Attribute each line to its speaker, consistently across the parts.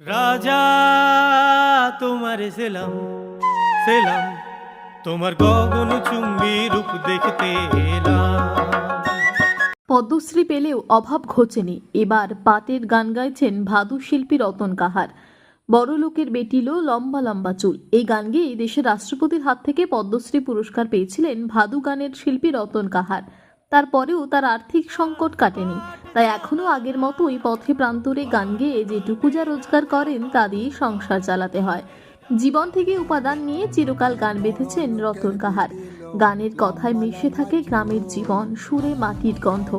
Speaker 1: রাজা, তোমার সেলাম সেলাম। তোমার গগন চুম্বি রূপ দেখতে
Speaker 2: পদ্মশ্রী পেলেও অভাব ঘোচেনি। এবার পাটের গান গাইছেন ভাদু শিল্পী রতন কাহার। বড় লোকের বেটিলো লম্বা লম্বা চুল। এই গান গেয়ে দেশের রাষ্ট্রপতির হাত থেকে পদ্মশ্রী পুরস্কার পেয়েছিলেন ভাদু গানের শিল্পী রতন কাহার। তারপরেও তার আর্থিক সংকট কাটেনি। তাই এখনও আগের মতোই পথে প্রান্তরে গান গেয়ে যেটুকু যা রোজগার করেন তা দিয়ে সংসার চালাতে হয়। জীবন থেকে উপাদান নিয়ে চিরকাল গান বেঁধেছেন রতন কাহার। গানের কথায় মিশে থাকে গ্রামের জীবন, সুরে মাটির গন্ধ।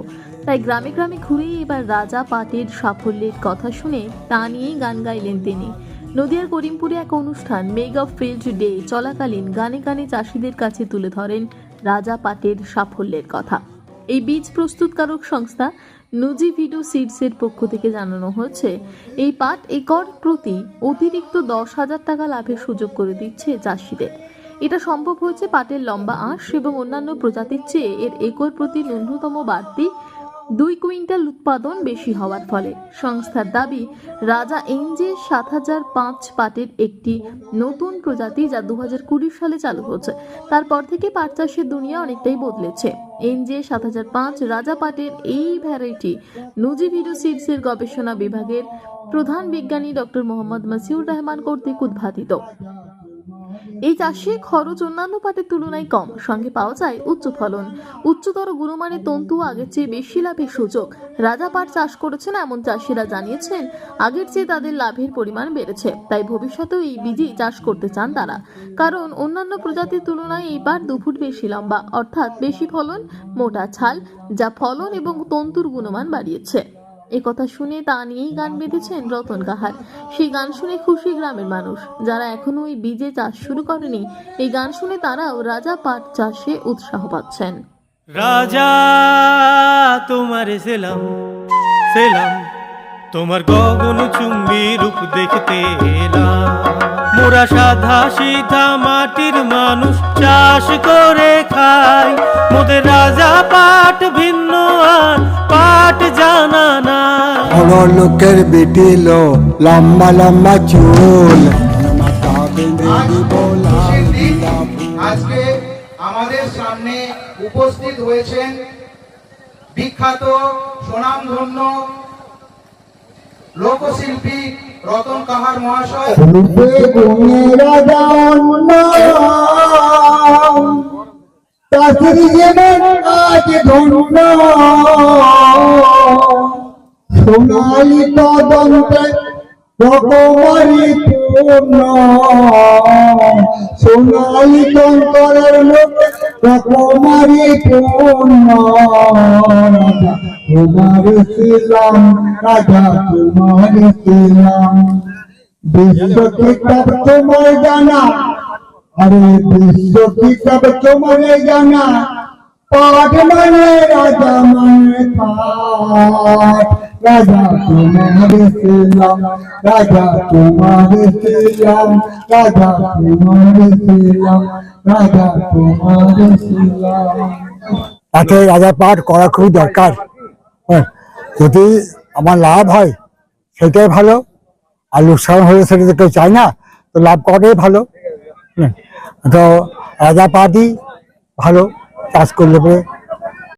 Speaker 2: তাই গ্রামে গ্রামে ঘুরেই এবার রাজা পাটের সাফল্যের কথা শুনে তা নিয়েই গান গাইলেন তিনি। নদিয়ার করিমপুরে এক অনুষ্ঠান, মেগ অফ ফিল্ড ডে, চলাকালীন গানে গানে চাষিদের কাছে তুলে ধরেন রাজা পাটের সাফল্যের কথা। এই বীজ প্রস্তুতকারক সংস্থা নজিভিডো সিডসের পক্ষ থেকে জানানো হয়েছে, এই পাট একর প্রতি অতিরিক্ত দশ হাজার টাকা লাভের সুযোগ করে দিচ্ছে চাষিদের। এটা সম্ভব হয়েছে পাটের লম্বা আঁশ এবং অন্যান্য প্রজাতির চেয়ে এর একর প্রতি ন্যূনতম বাড়তি দুই কুইন্টাল উৎপাদন বেশি হওয়ার ফলে। সংস্থার দাবি, রাজা এনজে সাত হাজার পাঁচ পাটের একটি নতুন প্রজাতি যা দু কুড়ি সালে চালু হয়েছে। তারপর থেকে পাট চাষের দুনিয়া অনেকটাই বদলেছে। এনজে সাত হাজার পাঁচ রাজা পাটের এই ভ্যারাইটি নুজিভিডো সিডসের গবেষণা বিভাগের প্রধান বিজ্ঞানী ডক্টর মোহাম্মদ মাসিউর রহমান কর্তৃক উদ্ভাবিত। এই চাষে খরচ অন্যান্য পাটের তুলনায় কম। সঙ্গে পাওয়া যায় উচ্চ ফলন। উচ্চতর গুণমানের তন্তু আগের চেয়ে বেশি লাভের সুযোগ। রাজা পাট চাষ করেছেন এমন চাষিরা জানিয়েছেন, আগের চেয়ে তাদের লাভের পরিমাণ বেড়েছে। তাই ভবিষ্যতেও এই বীজই চাষ করতে চান তারা। কারণ অন্যান্য প্রজাতির তুলনায় এই পাট দু ফুট বেশি লম্বা, অর্থাৎ বেশি ফলন, মোটা ছাল, যা ফলন এবং তন্তুর গুণমান বাড়িয়েছে। এ কথা শুনে তা নিয়েই গান বেঁধেছেন রতন কাহার সেই গান শুনে খুশি গ্রামের মানুষ। যারা এখনও এই বীজে চাষ শুরু করেনি, এই গান শুনে তারাও রাজা পাট চাষে উৎসাহ পাচ্ছেন।
Speaker 1: রাজা, তোমার সেলাম সেলাম, তোমার গগন চুম্বি রূপ দেখতে এলাম। মোরা সাধা সিধা মাটির মানুষ চাষ করে খাই। মোদের রাজা পাট ভিন্ন আর, পাট জানা
Speaker 3: বড় লোকের বেটি লো লম্বা লম্বা চুল মাথা বেঁধে দিব।
Speaker 4: আজকে আমাদের সামনে উপস্থিত হয়েছেন বিখ্যাত সুনামধন্য লোকশিল্পী রতন কাহার মহাশয়
Speaker 3: জীবন আজ ধন্য সোনালি তদন্তে রকমারি পূর্ণ। সোনালি তন্ত্রের লোক রকমারি পূর্ণ। তোমার ছিলাম, রাজা তোমার ছিলাম। বিশ্ব কিতাব তোমার জানা, আরে বিশ্ব কিতাব তোমার জানা। মানে রাজা পাঠ করা খুব দরকার। হ্যাঁ যদি আমার লাভ হয়, সেটাই ভালো। আর লোকসান হলে সেটা তো কেউ চায় না, তো লাভ করাই ভালো। হুম। তো রাজা পাঠই ভালো। চাষ করলে পরে